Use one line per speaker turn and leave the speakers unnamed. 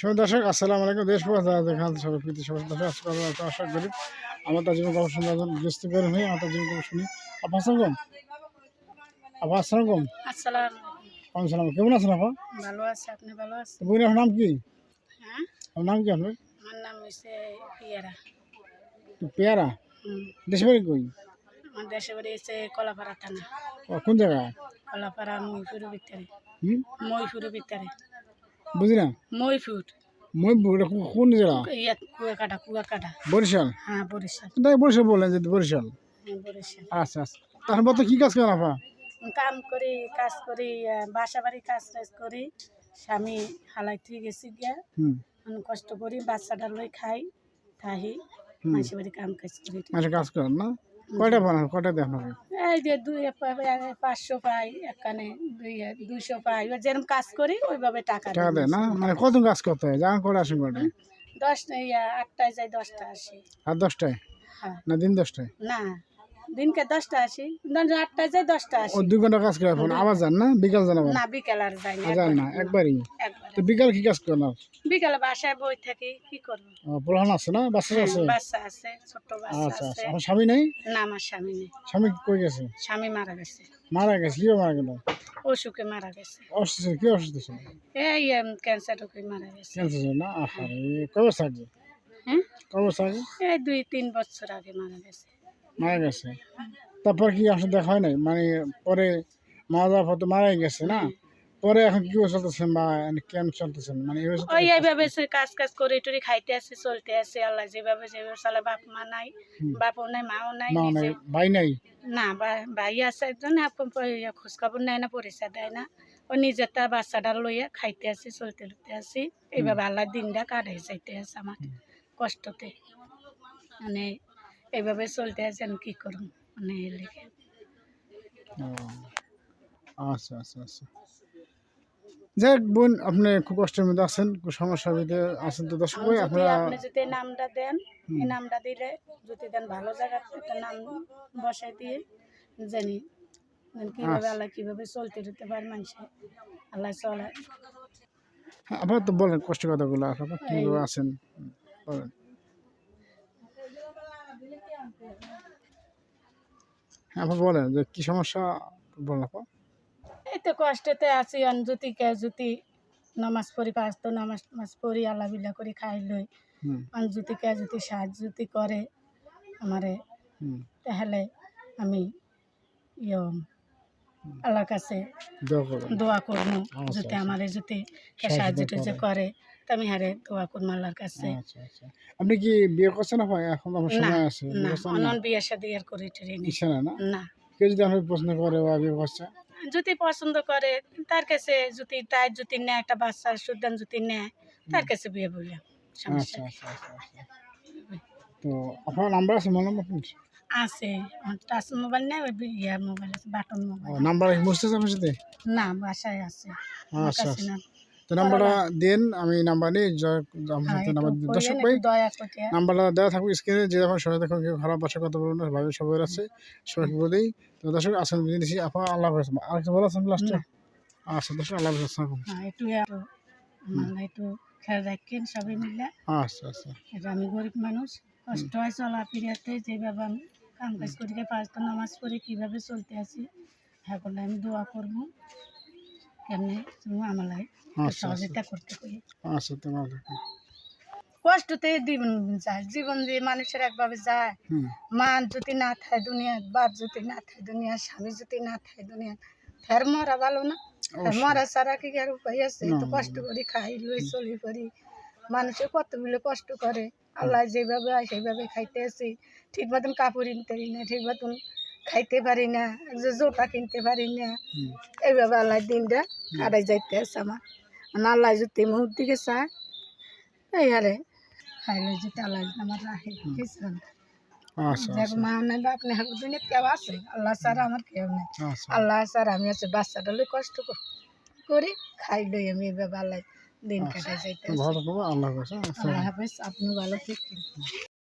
শুভ দর্শক আসসালামু আলাইকুম। দেশ দেখান সবাই প্রীতি সবাই দর্শক আজকে আশা করি আমার তার জীবন গবেষণা ব্যস্ত করে হয়ে আমার তার জীবন গবেষণা আপা আসসালাম আপা আসসালাম
আসসালাম
সালাম। কেমন আছেন আপা?
ভালো আছে আপনি ভালো আছেন?
আপনার নাম কি?
হ্যাঁ?
আপনার নাম কি আপনার?
আমার নাম হচ্ছে পিয়ারা।
পেয়ারা। দেশ বাড়ি কই?
আমার দেশে বাড়ি হচ্ছে কলাপাড়া থানা।
ও, কোন জায়গায়?
কলাপাড়া মইপুরের ভিতরে।
হুম?
মইপুরের ভিতরে।
বুঝি না
মইপুর
মহিপুর এটা কো- কোন জেলা
কুয়াকাটা কুয়াকাটা।
বরিশাল?
হ্যাঁ বরিশাল।
তাই বরিশাল বললেন যে বরিশাল।
হ্যাঁ, বরিশাল।
আচ্ছা আচ্ছা। তারপর তো কি কাজ করেন আপা?
কাম করি কাজ করি বাসা বাড়ি কাজ টাজ করি। স্বামী হালাই থেকে গেছি গিয়া। কষ্ট করি বাচ্চাটা লই খাই থাহি। মাসে বাড়ি কাম কাজ করি।
আচ্ছা কাজ করেন না? কয়টা বানান? কটা দেন হবে
এই যে দুই পাঁচশো পাই এখানে দুই দুইশো পাই। এবার যেরকম কাজ করি ওইভাবে টাকা
টাকা। দেয় না? মানে কত কাজ করতে হয়? জান করে আসেন কটা
দশ আটটায় যাই দশটা আসি।
আর দশটায়?
হ্যাঁ।
না দিন দশটায়?
না। দিনকে দশটা আসি ধরুন আটটায় যাই দশটা আসি।
দুই ঘণ্টা কাজ করে এখন আবার যান না? বিকাল যান
না বিকেল আর যাই না
যান না একবারই।
একবার
তো বিকাল কি কাজ করেন
বিকেলে বাসায় বই থাকি কি করব?
পড়ানো আছে না? বাচ্চা আছে?
বাচ্চা আছে ছোট বাচ্চা
আচ্ছা আচ্ছা। আমার স্বামী নেই?
না আমার স্বামী নেই।
স্বামী কই গেছে?
স্বামী মারা গেছে।
মারা গেছে? কি মারা গেল?
অসুখে মারা গেছে।
অসুস্থ কি অসুস্থ ছিল?
এই ক্যান্সার রোগে মারা গেছে।
ক্যান্সার না? আহারে কবে থাকে
হ্যাঁ?
কবে থাকে
এই দুই তিন বছর আগে মারা গেছে।
মারা গেছে। তারপর কি আসলে দেখা হয় নাই? মানে পরে যাওয়ার পর তো মারাই গেছে না? পরে এখন কি চলতেছেন বা কেন চলতেছেন মানে
ওই এইভাবে কাজ কাজ করে টুরি খাইতে আছে চলতে আছে আল্লাহ যেভাবে যেভাবে চলে বাপ মা নাই। বাপও নাই মাও নাই
মা ভাই নাই?
না ভাই আছে একজন আপন খোঁজ খবর নেয় না পরিচয় দেয় না। ও নিজে তার বাচ্চাটা লইয়া খাইতে আছে চলতে লুতে আছি এইভাবে আল্লাহ দিনটা কাটাই যাইতে আছে আমার কষ্টতে। মানে এইভাবে চলতে আছে আমি কি করুন মানে লেগে।
আচ্ছা আচ্ছা আচ্ছা। যাই হোক বোন আপনি খুব কষ্টের মধ্যে আছেন খুব সমস্যার ভিতরে আছেন তো দর্শক ভাই আপনারা
আপনি যদি নামটা দেন এই নামটা দিলে যদি দেন ভালো জায়গা একটা নাম বসাই দিয়ে জানি জানি কীভাবে
আচ্ছা।
আল্লাহ কীভাবে চলতে দিতে পারে মানুষে। আল্লাহ চলে।
হ্যাঁ, আপনারা তো বলেন কষ্টের কথাগুলো আপনারা কীভাবে আছেন? বলেন। হ্যাঁ বলেন যে কী সমস্যা বলেন আপা?
এই তো কষ্টতে আছি অন যদি কে যদি নামাজ পড়ি পাঁচ তো নামাজ নামাজ পড়ি আল্লাহ বিল্লা করে খাই লই। যদি কে যদি সাহায্য যদি করে আমারে তাহলে আমি ইয়ে আল্লাহর কাছে
দোয়া
করব
আচ্ছা,
যদি
আচ্ছা।
আমারে যদি
সাহায্য
সাহায্য টাহায্য
করে।
আমি হারে দোয়া করব আল্লাহর কাছে।
আচ্ছা আচ্ছা। আপনি কি বিয়ে করছেন আপা এখন আমার
না
সময় আছে
না? অনন বিয়ে শাদি আর করি টরি নি।
না না?
না।
কেউ যদি আপনার প্রশ্ন করে বা বিয়ে করছে?
যদি পছন্দ করে তার কাছে যদি তার যদি নেয় একটা বাচ্চার সুদান যদি নেয় তার কাছে বিয়ে বললাম
আচ্ছা আচ্ছা আচ্ছা তো আপনার নাম্বার আছে নাম্বার আপনার?
আছে আমার টাচ মোবাইল নেই ওই ইয়া মোবাইল আছে বাটন মোবাইল
নাম্বার আপনার সাথে?
না বাসায় আছে
আচ্ছা আচ্ছা।
না।
তো নাম্বারটা দেন আমি নাম্বার নিই আমার
হ্যাঁ,
নাম্বার দর্শক ভাই নাম্বারটা দেওয়া থাকবে স্ক্রিনে যে যখন সবাই দেখো কেউ খারাপ বাসা কথা বলুন ভাবে সবাই আছে সবাইকে বলেই তো দর্শক আসেন আপা আল্লাহ হাফেজ। আর কিছু বলা আছেন লাস্টে আচ্ছা দর্শক আল্লাহ হাফেজ আসসালামু।
হ্যাঁ একটু একটু খেয়াল রাখেন সবাই মিলে।
আচ্ছা আচ্ছা।
আমি গরিব মানুষ কষ্ট হয় চলাফেরাতে যেভাবে আমি কাম কাজ করি পাঁচ তো নামাজ পড়ে কীভাবে চলতে আছি হ্যাঁ করলে আমি দোয়া করব। কেমনি তুমি আমার লাগে
আচ্ছা,
সহযোগিতা করতে করি
আচ্ছা তোমার
কষ্টতে জীবন যায় জীবন যে মানুষের একভাবে যায়। মা যদি না থাকে দুনিয়া বাপ যদি না থাকে দুনিয়া স্বামী যদি না থাকে দুনিয়া ফের মরা ভালো না? মরা ছাড়া কি আর উপায় আছে? তো কষ্ট করি খাই লই চলি করি। মানুষে কত মিলে কষ্ট করে। আল্লাহ যেভাবে হয় সেইভাবে খাইতে আসি। ঠিক মতন কাপড় কিনতে পারি না ঠিক মতন খাইতে পারি না জোটা কিনতে পারি না। এইভাবে আল্লাহ দিনটা কাটাই যাইতে আছে আমার। আল্লাহ যদি মুহূর্ত দিকে চায়। এই হারে খাইলে যদি আল্লাহ আমার রাখে কিছু
আচ্ছা
দেখ মা নাই বাপ নেই দুনিয়া কেউ আছে? আল্লাহ ছাড়া আমার কেউ নেই।
আচ্ছা।
আল্লাহ ছাড়া আমি আছে বাচ্চাটা লই কষ্ট কর- খাই লই আমি এভাবে আল্লাহ দিন কাটাই যাইতে? আল্লাহ হাফেজ। আপনি ভালো থাকেন